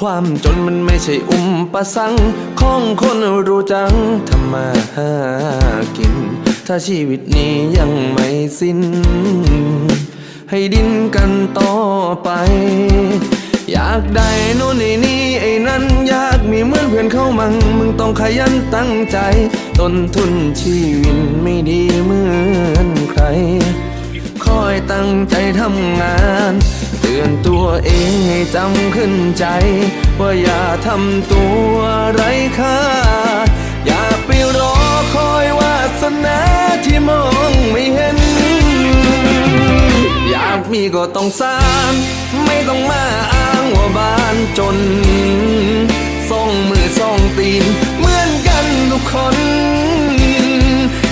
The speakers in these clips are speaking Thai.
ความจนมันไม่ใช่อุมประสังค์ของคนรู้จังทำมาหากิน ถ้าชีวิตนี้ยังไม่สิ้น ให้ดิ้นกันต่อไป อยากได้โน่นนี่นี่ไอ้นั้น อยากมีเหมือนเพื่อนเข้ามัง มึงต้องขยันตั้งใจ ต้นทุนชีวิตไม่ดีเหมือนใคร คอยตั้งใจทำงาน เตือนตัวเองให้จำขึ้นใจ ว่าอย่าทำตัวไร้ค่า อย่าไปรอคอยวาสนาที่มองไม่เห็น อยากมีก็ต้องสร้าง ไม่ต้องมาอ้างว่าบ้านจนส่องมือส่องตีน เหมือนกันทุกคน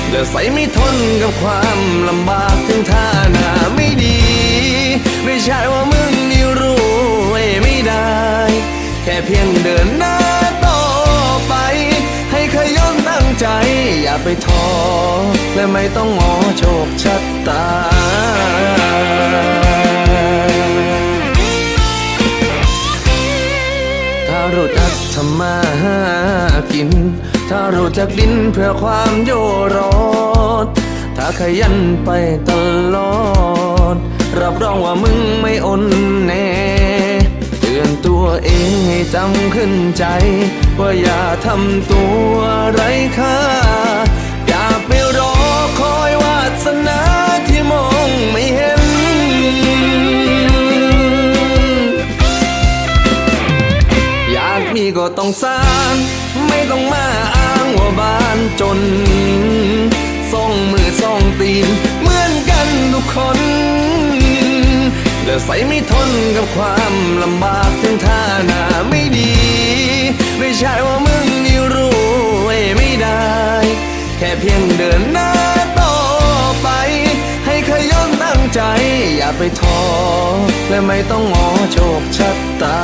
เดือใส่ไม่ทนกับความลำบากถึงท่า ไม่ใช่ว่ามึงนี่รู้ไว้ไม่ได้ แค่เพียงเดินหน้าต่อไป ให้ขยันตั้งใจ อย่าไปท้อและไม่ต้องงอโชคชะตาถ้ารู้จักทำมาหากิน ถ้ารู้จักดิ้นเพื่อความโยรอดถ้าขยันไปตลอด รับรองว่ามึงไม่อ่อนแน่เตือนตัวเองให้จำขึ้นใจ ว่าอย่าทำตัวไร้ค่า อย่าไปรอคอยวาสนาที่มองไม่เห็น อยากมีก็ต้องสร้างไม่ต้อง แต่ใส่ไม่ทนกับความลำบากถึงท่าหน้าไม่ดี ไม่ใช่ว่ามึงนี่รู้ไว้ไม่ได้ แค่เพียงเดินหน้าต่อไป ให้ขยันตั้งใจ อย่าไปท้อและไม่ต้องงอโชคชะตา